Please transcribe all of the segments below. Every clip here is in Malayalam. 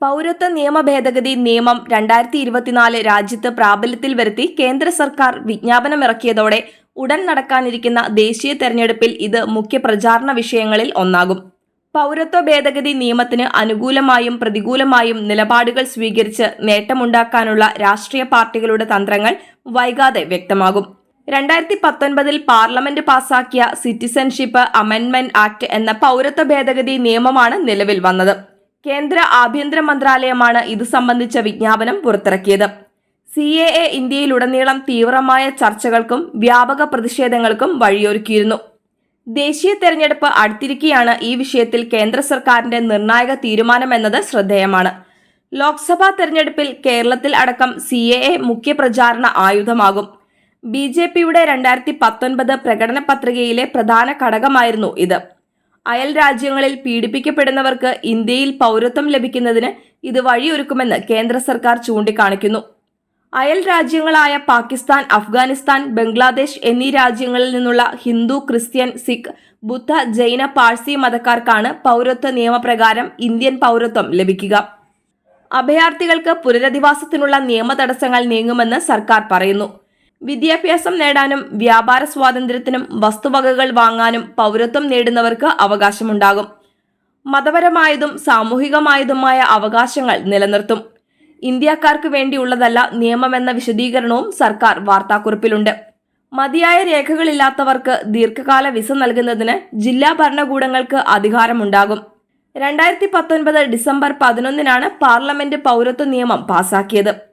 പൗരത്വ നിയമ ഭേദഗതി നിയമം രണ്ടായിരത്തി ഇരുപത്തിനാല് രാജ്യത്ത് പ്രാബല്യത്തിൽ വരുത്തി കേന്ദ്ര സർക്കാർ വിജ്ഞാപനമിറക്കിയതോടെ ഉടൻ നടക്കാനിരിക്കുന്ന ദേശീയ തെരഞ്ഞെടുപ്പിൽ ഇത് മുഖ്യ പ്രചാരണ വിഷയങ്ങളിൽ ഒന്നാകും. പൗരത്വ ഭേദഗതി നിയമത്തിന് അനുകൂലമായും പ്രതികൂലമായും നിലപാടുകൾ സ്വീകരിച്ച് നേട്ടമുണ്ടാക്കാനുള്ള രാഷ്ട്രീയ പാർട്ടികളുടെ തന്ത്രങ്ങൾ വൈകാതെ വ്യക്തമാകും. രണ്ടായിരത്തി പത്തൊൻപതിൽ പാർലമെന്റ് പാസാക്കിയ സിറ്റിസൺഷിപ്പ് അമെൻമെന്റ് ആക്ട് എന്ന പൗരത്വ ഭേദഗതി നിയമമാണ് നിലവിൽ വന്നത്. കേന്ദ്ര ആഭ്യന്തര മന്ത്രാലയമാണ് ഇത് സംബന്ധിച്ച വിജ്ഞാപനം പുറത്തിറക്കിയത്. സി എ എ ഇന്ത്യയിലുടനീളം തീവ്രമായ ചർച്ചകൾക്കും വ്യാപക പ്രതിഷേധങ്ങൾക്കും വഴിയൊരുക്കിയിരുന്നു. ദേശീയ തെരഞ്ഞെടുപ്പ് അടുത്തിരിക്കെയാണ് ഈ വിഷയത്തിൽ കേന്ദ്ര സർക്കാരിന്റെ നിർണായക തീരുമാനമെന്നത് ശ്രദ്ധേയമാണ്. ലോക്സഭാ തെരഞ്ഞെടുപ്പിൽ കേരളത്തിൽ അടക്കം സി എ എ മുഖ്യ പ്രചാരണ ആയുധമാകും. ബി ജെ പിയുടെ രണ്ടായിരത്തി പത്തൊൻപത് പ്രകടന പത്രികയിലെ പ്രധാന ഘടകമായിരുന്നു ഇത്. അയൽ രാജ്യങ്ങളിൽ പീഡിപ്പിക്കപ്പെടുന്നവർക്ക് ഇന്ത്യയിൽ പൗരത്വം ലഭിക്കുന്നതിന് ഇത് വഴിയൊരുക്കുമെന്ന് കേന്ദ്ര സർക്കാർ ചൂണ്ടിക്കാണിക്കുന്നു. അയൽ രാജ്യങ്ങളായ പാകിസ്ഥാൻ അഫ്ഗാനിസ്ഥാൻ ബംഗ്ലാദേശ് എന്നീ രാജ്യങ്ങളിൽ നിന്നുള്ള ഹിന്ദു ക്രിസ്ത്യൻ സിഖ് ബുദ്ധ ജൈന പാഴ്സി മതക്കാർക്കാണ് പൗരത്വ നിയമപ്രകാരം ഇന്ത്യൻ പൗരത്വം ലഭിക്കുക. അഭയാർത്ഥികൾക്ക് പുനരധിവാസത്തിനുള്ള നിയമ തടസ്സങ്ങൾ നീങ്ങുമെന്ന് സർക്കാർ പറയുന്നു. വിദ്യാഭ്യാസം നേടാനും വ്യാപാര സ്വാതന്ത്ര്യത്തിനും വസ്തുവകകൾ വാങ്ങാനും പൗരത്വം നേടുന്നവർക്ക് അവകാശമുണ്ടാകും. മതപരമായതും സാമൂഹികമായതുമായ അവകാശങ്ങൾ നിലനിർത്തും. ഇന്ത്യക്കാർക്ക് വേണ്ടിയുള്ളതല്ല നിയമമെന്ന വിശദീകരണവും സർക്കാർ വാർത്താക്കുറിപ്പിലുണ്ട്. മതിയായ രേഖകളില്ലാത്തവർക്ക് ദീർഘകാല വിസ നൽകുന്നതിന് ജില്ലാ ഭരണകൂടങ്ങൾക്ക് അധികാരമുണ്ടാകും. രണ്ടായിരത്തി പത്തൊൻപത് ഡിസംബർ പതിനൊന്നിനാണ് പാർലമെന്റ് പൗരത്വ നിയമം പാസാക്കിയത്.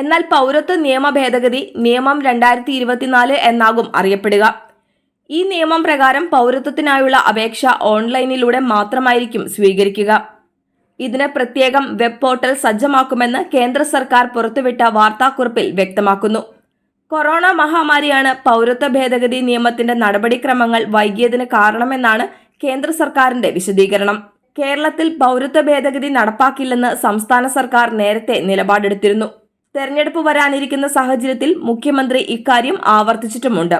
എന്നാൽ പൗരത്വ നിയമ ഭേദഗതി നിയമം രണ്ടായിരത്തി ഇരുപത്തിനാല് എന്നാകും അറിയപ്പെടുക. ഈ നിയമം പ്രകാരം പൗരത്വത്തിനായുള്ള അപേക്ഷ ഓൺലൈനിലൂടെ മാത്രമായിരിക്കും സ്വീകരിക്കുക. ഇതിന് പ്രത്യേകം വെബ് പോർട്ടൽ സജ്ജമാക്കുമെന്ന് കേന്ദ്ര സർക്കാർ പുറത്തുവിട്ട വാർത്താക്കുറിപ്പിൽ വ്യക്തമാക്കുന്നു. കൊറോണ മഹാമാരിയാണ് പൗരത്വ ഭേദഗതി നിയമത്തിന്റെ നടപടിക്രമങ്ങൾ വൈകിയതിന് കാരണമെന്നാണ് കേന്ദ്ര സർക്കാരിന്റെ വിശദീകരണം. കേരളത്തിൽ പൗരത്വ ഭേദഗതി നടപ്പാക്കില്ലെന്ന് സംസ്ഥാന സർക്കാർ നേരത്തെ നിലപാടെടുത്തിരുന്നു. തെരഞ്ഞെടുപ്പ് വരാനിരിക്കുന്ന സാഹചര്യത്തിൽ മുഖ്യമന്ത്രി ഇക്കാര്യം ആവർത്തിച്ചിട്ടുമുണ്ട്.